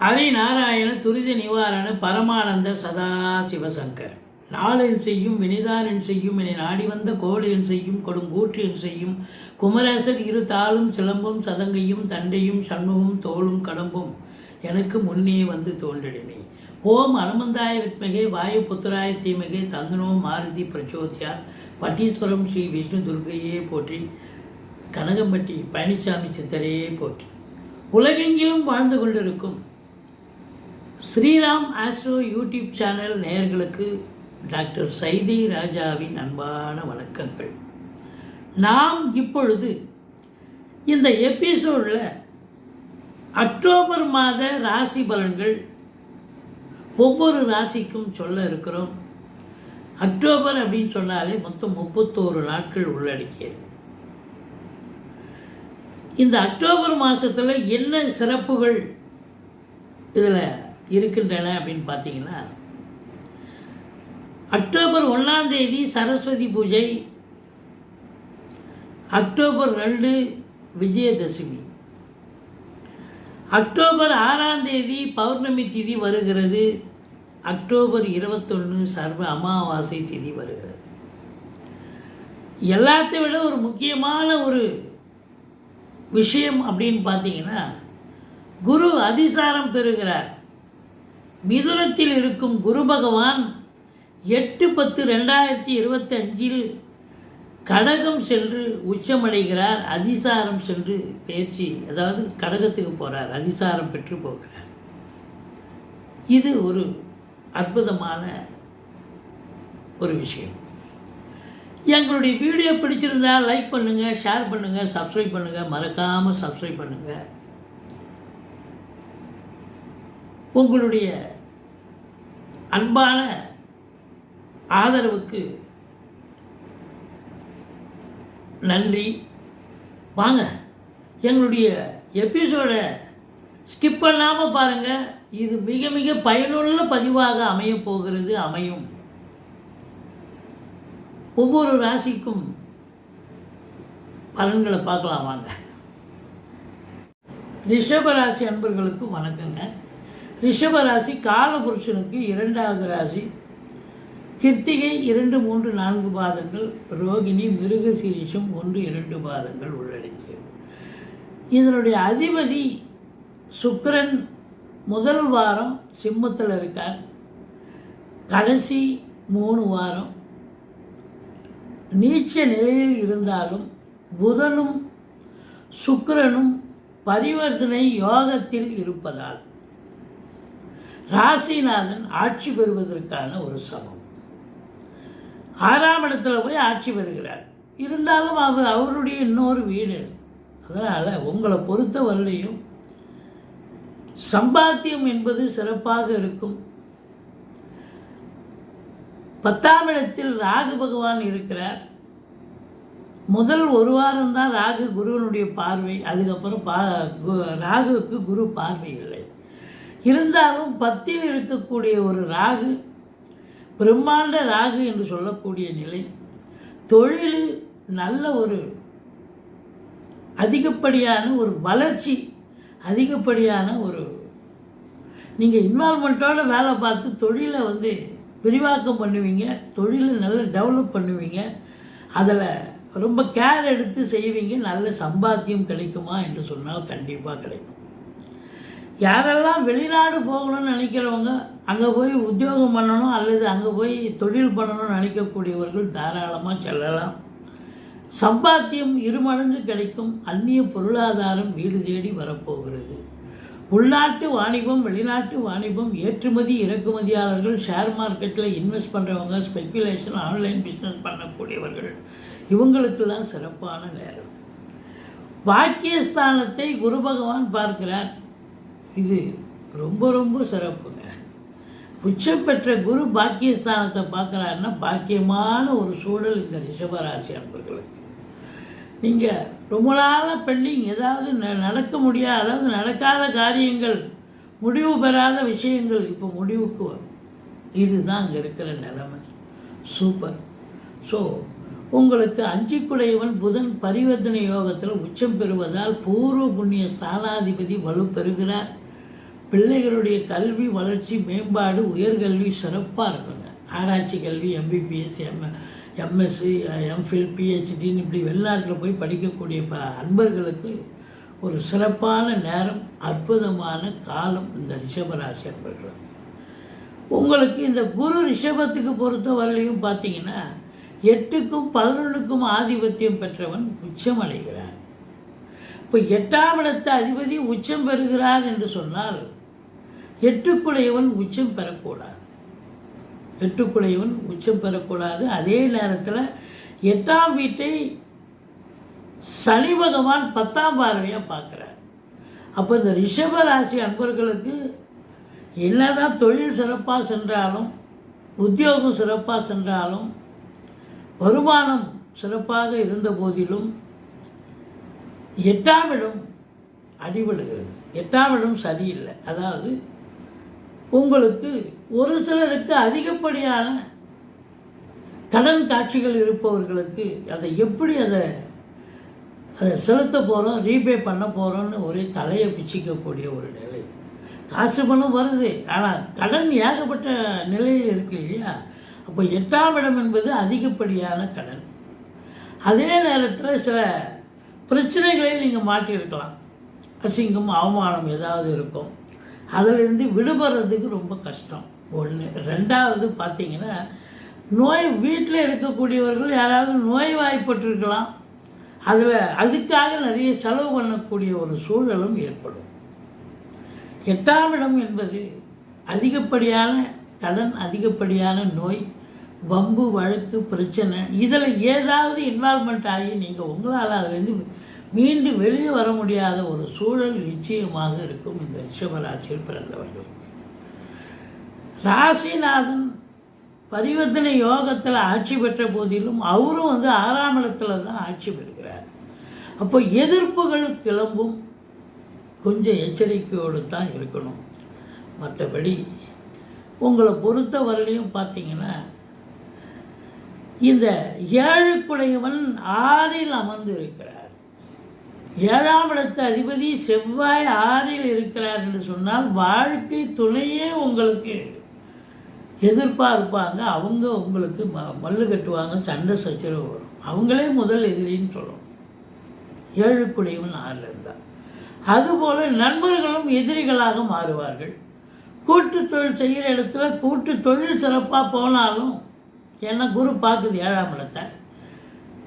ஹரிநாராயண துரித நிவாரண பரமானந்த சதா சிவசங்கர் நாளின் செய்யும் வினிதாரன் செய்யும் என நாடி வந்த கோளென் செய்யும் கொடுங்கூற்றியன் செய்யும் குமரேசர் இரு தாளும் சிலம்பும் சதங்கையும் தண்டையும் சண்முகம் தோளும் கடம்பும் எனக்கு முன்னே வந்து தோன்றிடுமே. ஓம் அனுமந்தாய வித்மகே வாயு புத்திராய தீமகே தந்தனோ மாருதி பிரச்சோத்யா. பட்டீஸ்வரம் ஸ்ரீ விஷ்ணு துர்கையே போற்றி கனகம்பட்டி பழனிசாமி சித்தரையே போற்றி. உலகெங்கிலும் வாழ்ந்து கொண்டிருக்கும் ஸ்ரீராம் ஆஸ்ட்ரோ யூடியூப் சேனல் நேயர்களுக்கு டாக்டர் சைதி ராஜாவின் அன்பான வணக்கங்கள். நாம் இப்பொழுது இந்த எபிசோடில் அக்டோபர் மாத ராசி பலன்கள் ஒவ்வொரு ராசிக்கும் சொல்ல இருக்கிறோம். அக்டோபர் அப்படின்னு சொன்னாலே மொத்தம் முப்பத்தோரு நாட்கள் உள்ளடக்கியது. இந்த அக்டோபர் மாதத்தில் என்ன சிறப்புகள் இதில் இருக்கின்றன அப்படின்னு பார்த்தீங்கன்னா அக்டோபர் ஒன்றாம் தேதி சரஸ்வதி பூஜை அக்டோபர் ரெண்டு விஜயதசமி. அக்டோபர் ஆறாம் தேதி பௌர்ணமி திதி வருகிறது. அக்டோபர் இருபத்தொன்று சர்வ அமாவாசை திதி வருகிறது. எல்லாத்தை விட ஒரு முக்கியமான ஒரு விஷயம் அப்படின்னு பார்த்தீங்கன்னா குரு அதிசாரம் பெறுகிறார். மிதுனத்தில் இருக்கும் குரு பகவான் எட்டு பத்து ரெண்டாயிரத்தி இருபத்தி அஞ்சில் கடகம் சென்று உச்சமடைகிறார் அதிசாரம் சென்று பேச்சு அதாவது கடகத்துக்கு போகிறார் அதிசாரம் பெற்று போகிறார். இது ஒரு அற்புதமான ஒரு விஷயம். எங்களுடைய வீடியோ பிடிச்சிருந்தால் லைக் பண்ணுங்கள் ஷேர் பண்ணுங்கள் சப்ஸ்கிரைப் பண்ணுங்கள் மறக்காமல் சப்ஸ்கிரைப் பண்ணுங்கள் உங்களுடைய அன்பான ஆதரவுக்கு நன்றி. வாங்க எங்களுடைய எபிசோடை ஸ்கிப் பண்ணாமல் பாருங்கள் இது மிக மிக பயனுள்ள பதிவாக அமையப் போகிறது அமையும். ஒவ்வொரு ராசிக்கும் பலன்களை பார்க்கலாம் வாங்க. ரிஷபராசி அன்பர்களுக்கு வணக்கங்க. ரிஷபராசி காலபுருஷனுக்கு இரண்டாவது ராசி. கிருத்திகை இரண்டு மூன்று நான்கு பாதங்கள் ரோகிணி மிருகசீரிஷம் ஒன்று இரண்டு பாதங்கள் உள்ளடக்கியது. இதனுடைய அதிபதி சுக்கரன் முதல் வாரம் சிம்மத்தில் இருக்கார். கடைசி மூணு வாரம் நீச்ச நிலையில் இருந்தாலும் புதனும் சுக்கரனும் பரிவர்த்தனை யோகத்தில் இருப்பதால் ராசிநாதன் ஆட்சி பெறுவதற்கான ஒரு சமம். ஆறாம் இடத்துல போய் ஆட்சி பெறுகிறார். இருந்தாலும் அவர் அவருடைய இன்னொரு வீடு. அதனால் உங்களை பொறுத்தவரையிலையும் சம்பாத்தியம் என்பது சிறப்பாக இருக்கும். பத்தாம் இடத்தில் ராகு பகவான் இருக்கிறார். முதல் ஒரு வாரம்தான் ராகு குருவனுடைய பார்வை. அதுக்கப்புறம் பா கு- ராகுவுக்கு குரு பார்வை இல்லை. இருந்தாலும் பத்தில் இருக்கக்கூடிய ஒரு ராகு பிரம்மாண்ட ராகு என்று சொல்லக்கூடிய நிலை தொழிலில் நல்ல ஒரு அதிகப்படியான ஒரு வளர்ச்சி அதிகப்படியான ஒரு நீங்கள் இன்வால்மெண்ட்டோட வேலை பார்த்து தொழிலை வந்து விரிவாக்கம் பண்ணுவீங்க தொழிலை நல்லா டெவலப் பண்ணுவீங்க அதில் ரொம்ப கேர் எடுத்து செய்வீங்க நல்ல சம்பாத்தியம் கிடைக்குமா என்று சொன்னால் கண்டிப்பாக கிடைக்கும். யாரெல்லாம் வெளிநாடு போகணும்னு நினைக்கிறவங்க அங்கே போய் உத்தியோகம் பண்ணணும் அல்லது அங்கே போய் தொழில் பண்ணணும்னு நினைக்கக்கூடியவர்கள் தாராளமாக செல்லலாம். சம்பாத்தியம் இருமடங்கு கிடைக்கும். அந்நிய பொருளாதாரம் வீடு தேடி வரப்போகிறது. உள்நாட்டு வாணிபம் வெளிநாட்டு வாணிபம் ஏற்றுமதி இறக்குமதியாளர்கள் ஷேர் மார்க்கெட்டில் இன்வெஸ்ட் பண்ணுறவங்க ஸ்பெக்குலேஷன் ஆன்லைன் பிஸ்னஸ் பண்ணக்கூடியவர்கள் இவங்களுக்கெல்லாம் சிறப்பான நேரம். பாக்கியஸ்தானத்தை குரு பகவான் பார்க்கிறார். இது ரொம்ப ரொம்ப சிறப்புங்க. உச்சம் பெற்ற குரு பாக்கியஸ்தானத்தை பார்க்குறாருன்னா பாக்கியமான ஒரு சூழல் இந்த ரிஷபராசி அன்பர்களுக்கு. நீங்கள் ரொம்ப நாளாக பெண்டிங் ஏதாவது ந- நடக்க முடியாத அதாவது நடக்காத காரியங்கள் முடிவு பெறாத விஷயங்கள் இப்போ முடிவுக்கு வரும். இதுதான் அங்கே இருக்கிற நிலைமை. சூப்பர். ஸோ உங்களுக்கு அஞ்சிக்குடையவன் புதன் பரிவர்த்தனை யோகத்தில் உச்சம் பெறுவதால் பூர்வ புண்ணிய ஸ்தானாதிபதி வலு பெறுகிறார் பிள்ளைகளுடைய கல்வி வளர்ச்சி மேம்பாடு உயர்கல்வி சிறப்பாக இருக்குங்க. ஆராய்ச்சி கல்வி எம்பிபிஎஸ் எம் எம்எஸ்சி எம்ஃபில் பிஹெச்டின்னு இப்படி வெளிநாட்டில் போய் படிக்கக்கூடிய ப அன்பர்களுக்கு ஒரு சிறப்பான நேரம் அற்புதமான காலம் இந்த ரிஷபராசி அன்பர்கள். உங்களுக்கு இந்த குரு ரிஷபத்துக்கு பொறுத்த வரலையும் பார்த்தீங்கன்னா எட்டுக்கும் பதினொன்றுக்கும் ஆதிபத்தியம் பெற்றவன் உச்சம் அடைகிறான் இப்போ எட்டாம் இடத்த அதிபதி உச்சம் பெறுகிறார் என்று சொன்னால் எட்டுக்குடையவன் உச்சம் பெறக்கூடாது. எட்டுக்குடையவன் உச்சம் பெறக்கூடாது. அதே நேரத்தில் எட்டாம் வீட்டை சனி பகவான் பத்தாம் பார்வையாக பார்க்குறார். அப்போ இந்த ரிஷப ராசி அன்பர்களுக்கு என்னதான் தொழில் சிறப்பாக சென்றாலும் உத்தியோகம் சிறப்பாக சென்றாலும் வருமானம் சிறப்பாக இருந்த போதிலும் எட்டாம் இடம் அடிபடுகிறது. எட்டாம் இடம் சரியில்லை அதாவது உங்களுக்கு ஒரு சிலருக்கு அதிகப்படியான கடன் காட்சிகள் இருப்பவர்களுக்கு அதை எப்படி அதை அதை செலுத்த போகிறோம் ரீபே பண்ண போகிறோம்னு ஒரே தலையை பிச்சிக்கக்கூடிய ஒரு நிலை. காசு பணம் வருது ஆனால் கடன் ஏகப்பட்ட நிலையில் இருக்கு இல்லையா? அப்போ எட்டாம் இடம் என்பது அதிகப்படியான கடன். அதே நேரத்தில் சில பிரச்சனைகளை நீங்கள் மாட்டியிருக்கலாம். அசிங்கம் அவமானம் ஏதாவது இருக்கும். அதிலிருந்து விடுபடுறதுக்கு ரொம்ப கஷ்டம். ஒன்று ரெண்டாவது பார்த்தீங்கன்னா நோய் வீட்டில் இருக்கக்கூடியவர்கள் யாராவது நோய்வாய்ப்பட்டிருக்கலாம். அதில் அதுக்காக நிறைய செலவு பண்ணக்கூடிய ஒரு சூழலும் ஏற்படும். எட்டாம் இடம் என்பது அதிகப்படியான கடன் அதிகப்படியான நோய் வம்பு வழக்கு பிரச்சனை இதில் ஏதாவது இன்வால்மெண்ட் ஆகி நீங்கள் உங்களால் அதுலேருந்து மீண்டும் வெளியே வர முடியாத ஒரு சூழல் நிச்சயமாக இருக்கும் இந்த ரிஷபராசியில் பிறந்தவர்கள் ராசிநாதன் பரிவர்த்தனை யோகத்தில் ஆட்சி பெற்ற போதிலும் அவரும் வந்து ஆறாம் இடத்துல தான் ஆட்சி பெறுகிறார். அப்போ எதிர்ப்புகள் கிளம்பும். கொஞ்சம் எச்சரிக்கையோடு தான் இருக்கணும். மற்றபடி உங்களை பொறுத்த வரலையும் பார்த்தீங்கன்னா இந்த ஏழுக்குடையவன் ஆறில் அமர்ந்து இருக்கிறார் ஏழாம் இடத்து அதிபதி செவ்வாய் ஆறில் இருக்கிறார் என்று சொன்னால் வாழ்க்கை துணையே உங்களுக்கு. எதிர்ப்பாக இருப்பாங்க அவங்க உங்களுக்கு ம மல்லு கட்டுவாங்க சண்டை சச்சரவு வரும். அவங்களே முதல் எதிரின்னு சொல்லணும் ஏழுக்குடையவன் ஆறில் இருந்தால் அதுபோல் நண்பர்களும் எதிரிகளாக மாறுவார்கள். கூட்டு தொழில் செய்கிற இடத்துல கூட்டு தொழில் சிறப்பாக போனாலும் ஏன்னா குரு பார்க்குது ஏழாம் இடத்தை.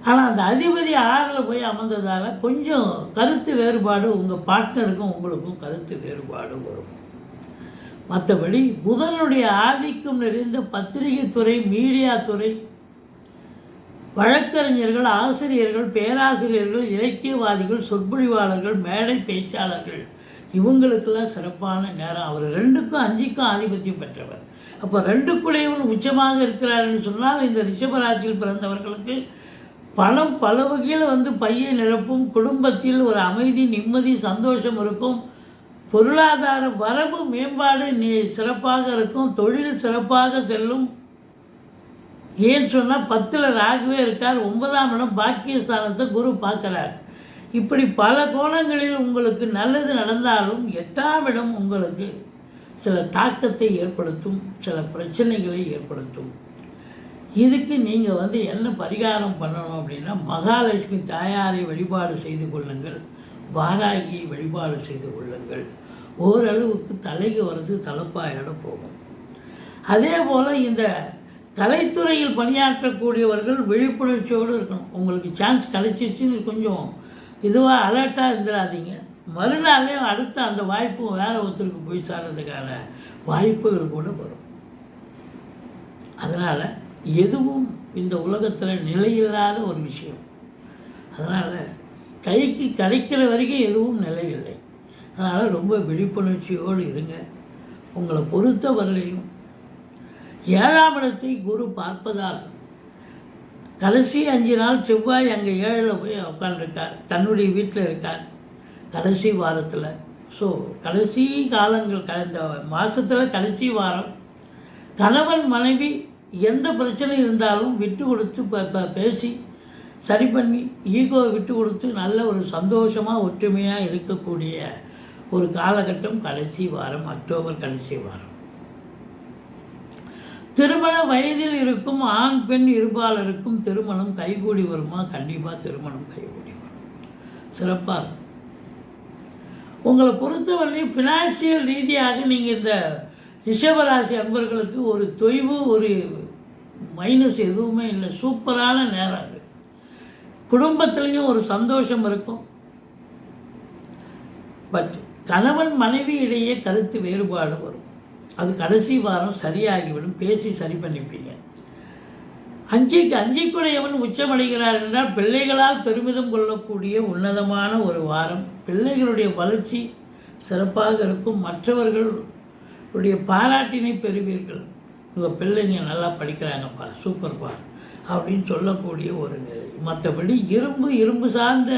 ஆனால் அந்த அதிபதி ஆறில் போய் அமர்ந்ததால் கொஞ்சம் கருத்து வேறுபாடு உங்கள் பார்ட்னருக்கும் உங்களுக்கும் கருத்து வேறுபாடு வரும். மற்றபடி புதனுடைய ஆதிக்கம் நிறைந்த பத்திரிகை துறை மீடியா துறை வழக்கறிஞர்கள் ஆசிரியர்கள் பேராசிரியர்கள் இலக்கியவாதிகள் சொற்பொழிவாளர்கள் மேடை பேச்சாளர்கள் இவங்களுக்கெல்லாம் சிறப்பான நேரம். அவர் ரெண்டுக்கும் அஞ்சுக்கும் ஆதிபத்தியம் பெற்றவர். அப்போ ரெண்டுக்குள்ளேயும் உச்சமாக இருக்கிறார்னு சொன்னால் இந்த ரிஷபராசியில் பிறந்தவர்களுக்கு பணம் பல வகையில் வந்து பையை நிரப்பும் குடும்பத்தில் ஒரு அமைதி நிம்மதி சந்தோஷம் இருக்கும். பொருளாதார வரவு மேம்பாடு நீ சிறப்பாக இருக்கும். தொழில் சிறப்பாக செல்லும். ஏன் சொன்னால் பத்தில் ராகுவே இருக்கார். ஒன்பதாம் இடம் பாக்கியஸ்தானத்தை குரு பார்க்குறார். இப்படி பல கோணங்களில் உங்களுக்கு நல்லது நடந்தாலும் எட்டாம் இடம் உங்களுக்கு சில தாக்கத்தை ஏற்படுத்தும் சில பிரச்சனைகளை ஏற்படுத்தும். இதுக்கு நீங்கள் வந்து என்ன பரிகாரம் பண்ணணும் அப்படின்னா மகாலட்சுமி தாயாரை வழிபாடு செய்து கொள்ளுங்கள் வாராகி வழிபாடு செய்து கொள்ளுங்கள். ஓரளவுக்கு தலைக்கு வர்றது தலைப்பாயோட போகும். அதே போல் இந்த கலைத்துறையில் பணியாற்றக்கூடியவர்கள் விழிப்புணர்ச்சியோடு இருக்கணும். உங்களுக்கு சான்ஸ் கிடைச்சிச்சுன்னு கொஞ்சம் இதுவாக அலர்ட்டாக இருந்துடாதீங்க. மறுநாளே அடுத்த அந்த வாய்ப்பும் வேறு ஒருத்தருக்கு போய் சார்றதுக்கான வாய்ப்புகள் கூட வரும். அதனால் எதுவும் இந்த உலகத்தில் நிலையில்லாத ஒரு விஷயம். அதனால் கைக்கு கிடைக்கிற வரைக்கும் எதுவும் நிலையில்லை. அதனால் ரொம்ப விழிப்புணர்ச்சியோடு இருங்க. உங்களை பொறுத்தவரையும் ஏழாம் இடத்தை குரு பார்ப்பதால் கடைசி அஞ்சு நாள் செவ்வாய் அங்கே ஏழில் போய் உட்காந்துருக்கார் தன்னுடைய வீட்டில் இருக்கார். கடைசி வாரத்தில். ஸோ கடைசி காலங்கள் கலந்த மாதத்தில் கடைசி வாரம் கணவன் மனைவி எந்த பிரச்சனை இருந்தாலும் விட்டு கொடுத்து பேசி சரி பண்ணி ஈகோவை விட்டு கொடுத்து நல்ல ஒரு சந்தோஷமாக ஒற்றுமையாக இருக்கக்கூடிய ஒரு காலகட்டம் கடைசி வாரம் அக்டோபர் கடைசி வாரம். திருமண வயதில் இருக்கும் ஆண் பெண் இருபாலருக்கும் திருமணம் கைகூடி வருமா? கண்டிப்பாக திருமணம் கைகூடி வரும். சிறப்பாக இருக்கும். உங்களை பொறுத்தவரையும் ஃபினான்ஷியல் ரீதியாக நீங்கள் இந்த ரிஷபராசி அன்பர்களுக்கு ஒரு தொய்வு ஒரு மைனஸ் எதுவுமே இல்லை. சூப்பரான நேரம் அது. குடும்பத்துலேயும் ஒரு சந்தோஷம் இருக்கும். பட் கணவன் மனைவி இடையே கருத்து வேறுபாடு வரும். அது கடைசி வாரம் சரியாகிவிடும். பேசி சரி பண்ணிப்பீங்க. அஞ்சிக்கு அஞ்சிக்குடையவன் உச்சமடைகிறார் என்றால் பிள்ளைகளால் பெருமிதம் கொள்ளக்கூடிய உன்னதமான ஒரு வாரம். பிள்ளைகளுடைய வளர்ச்சி சிறப்பாக இருக்கும். மற்றவர்களுடைய பாராட்டினை பெறுவீர்கள். உங்கள் பிள்ளைங்க நல்லா படிக்கிறாங்கப்பா சூப்பர்ப்பா அப்படின்னு சொல்லக்கூடிய ஒரு நிலை. மற்றபடி இரும்பு இரும்பு சார்ந்த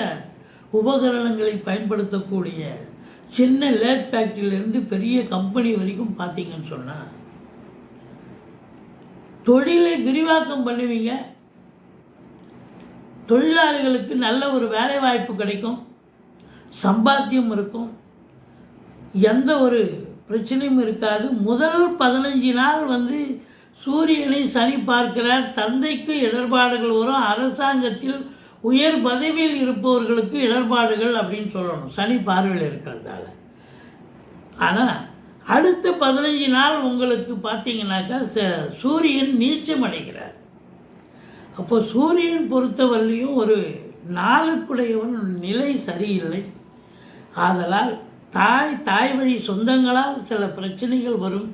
உபகரணங்களை பயன்படுத்தக்கூடிய சின்ன லேத் ஃபேக்ட்ரியிலேருந்து பெரிய கம்பெனி வரைக்கும் பார்த்தீங்கன்னு சொன்னால் தொழிலை விரிவாக்கம் பண்ணுவீங்க. தொழிலாளிகளுக்கு நல்ல ஒரு வேலை வாய்ப்பு கிடைக்கும். சம்பாத்தியம் இருக்கும். எந்த ஒரு பிரச்சனையும் இருக்காது. முதல் பதினஞ்சு நாள் வந்து சூரியனை சனி பார்க்கிறார். தந்தைக்கு இடர்பாடுகள் வரும். அரசாங்கத்தில் உயர் பதவியில் இருப்பவர்களுக்கு இடர்பாடுகள் அப்படின்னு சொல்லணும். சனி பார்வையில் இருக்கிறதால. ஆனால் அடுத்த பதினஞ்சு நாள் உங்களுக்கு பார்த்தீங்கன்னாக்கா ச- சூரியன் நீச்சம் அடைகிறார். அப்போ சூரியன் பொறுத்தவரையிலையும் ஒரு நாளுக்குடையவன் நிலை சரியில்லை. ஆதலால் தாய் தாய் வழி சொந்தங்களால் சில பிரச்சனைகள் வரும்.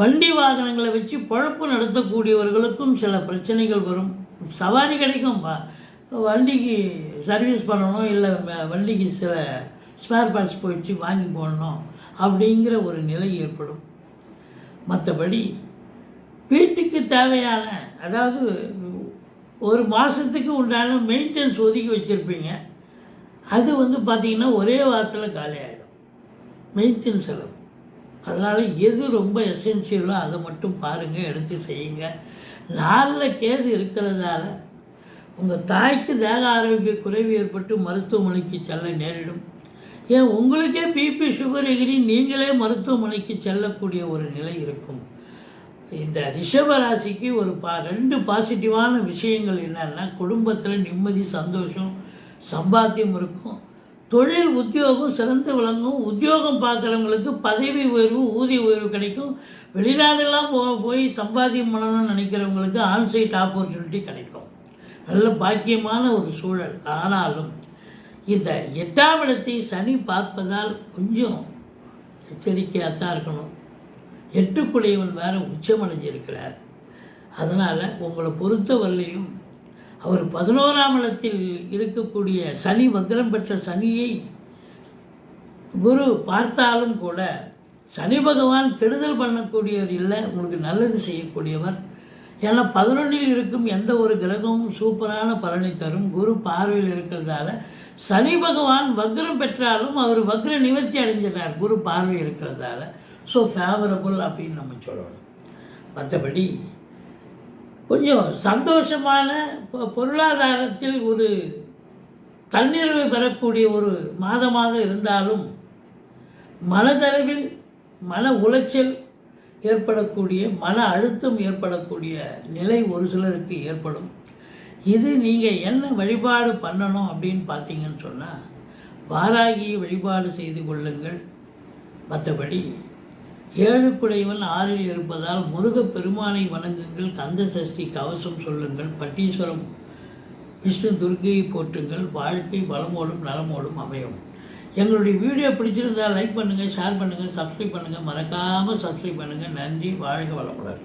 வண்டி வாகனங்களை வச்சு பொழப்பு நடத்தக்கூடியவர்களுக்கும் சில பிரச்சனைகள் வரும். சவாரி கிடைக்கும். வண்டிக்கு சர்வீஸ் பண்ணணும் இல்லை வண்டிக்கு சில ஸ்பேர் பார்ட்ஸ் போயிடுச்சு வாங்கி போடணும் அப்படிங்கிற ஒரு நிலை ஏற்படும். மற்றபடி வீட்டுக்கு தேவையான அதாவது ஒரு மாதத்துக்கு உண்டான மெயின்டெனன்ஸ் ஒதுக்கி வச்சுருப்பீங்க. அது வந்து பார்த்திங்கன்னா ஒரே வாரத்தில் காலி ஆகிடும் மெயின்டெனன்ஸ் செலவு. அதனால் எது ரொம்ப எசென்சியலோ அதை மட்டும் பாருங்கள் எடுத்து செய்யுங்க. நாளில் கேது இருக்கிறதால உங்கள் தாய்க்கு தேக ஆரோக்கிய குறைவு ஏற்பட்டு மருத்துவமனைக்கு செல்ல நேரிடும். ஏன் உங்களுக்கே பிபி சுகர் எகிரி நீங்களே மருத்துவமனைக்கு செல்லக்கூடிய ஒரு நிலை இருக்கும். இந்த ரிஷப ராசிக்கு ஒரு பா ரெண்டு பாசிட்டிவான விஷயங்கள் என்னென்னா குடும்பத்தில் நிம்மதி சந்தோஷம் சம்பாத்தியம் இருக்கும். தொழில் உத்தியோகம் சிறந்து விளங்கும். உத்தியோகம் பார்க்குறவங்களுக்கு பதவி உயர்வு ஊதிய உயர்வு கிடைக்கும். வெளிநாடெல்லாம் போ போய் சம்பாத்தியம் பண்ணணும்னு நினைக்கிறவங்களுக்கு ஆன்சைட் ஆப்பர்ச்சுனிட்டி கிடைக்கும். நல்ல பாக்கியமான ஒரு சூழல். ஆனாலும் இந்த எட்டாம் இடத்தை சனி பார்ப்பதால் கொஞ்சம் எச்சரிக்கையாக தான் இருக்கணும். எட்டுக்குடையவன் வேறு உச்சமடைஞ்சிருக்கிறார். அதனால் உங்களை பொறுத்தவரையிலையும் அவர் பதினோராம் இடத்தில் இருக்கக்கூடிய சனி வக்ரம் பெற்ற சனியை குரு பார்த்தாலும் கூட சனி பகவான் கெடுதல் பண்ணக்கூடியவர் இல்லை உங்களுக்கு நல்லது செய்யக்கூடியவர். ஏன்னா பதினொன்றில் இருக்கும் எந்த ஒரு கிரகமும் சூப்பரான பலனை தரும். குரு பார்வையில் இருக்கிறதால சனி பகவான் வக்ரம் பெற்றாலும் அவர் வக்ர நிவர்த்தி அடைஞ்சிட்டார் குரு பார்வை இருக்கிறதால. ஸோ ஃபேவரபுள் அப்படின்னு நம்ம சொல்லணும். மற்றபடி கொஞ்சம் சந்தோஷமான பொ- பொருளாதாரத்தில் ஒரு தன்னிறைவு பெறக்கூடிய ஒரு மாதமாக இருந்தாலும் மனதளவில் மன உளைச்சல் ஏற்படக்கூடிய மன அழுத்தம் ஏற்படக்கூடிய நிலை ஒரு சிலருக்கு ஏற்படும். இது நீங்கள் என்ன வழிபாடு பண்ணணும் அப்படின்னு பார்த்தீங்கன்னு சொன்னால் வாராகியை வழிபாடு செய்து கொள்ளுங்கள். மற்றபடி ஏழு குடைவன் ஆறில் இருப்பதால் முருகப் பெருமானை வணங்குங்கள் கந்த சஷ்டி கவசம் சொல்லுங்கள் பட்டீஸ்வரம் விஷ்ணு துர்கையை போற்றுங்கள் வாழ்க்கை வளமோடும் நலமோடும் அமையும். எங்களுடைய வீடியோ பிடிச்சிருந்தால் லைக் பண்ணுங்கள் ஷேர் பண்ணுங்கள் சப்ஸ்கிரைப் பண்ணுங்கள் மறக்காமல் சப்ஸ்கிரைப் பண்ணுங்கள் நன்றி வாழ்க வளமுடன்.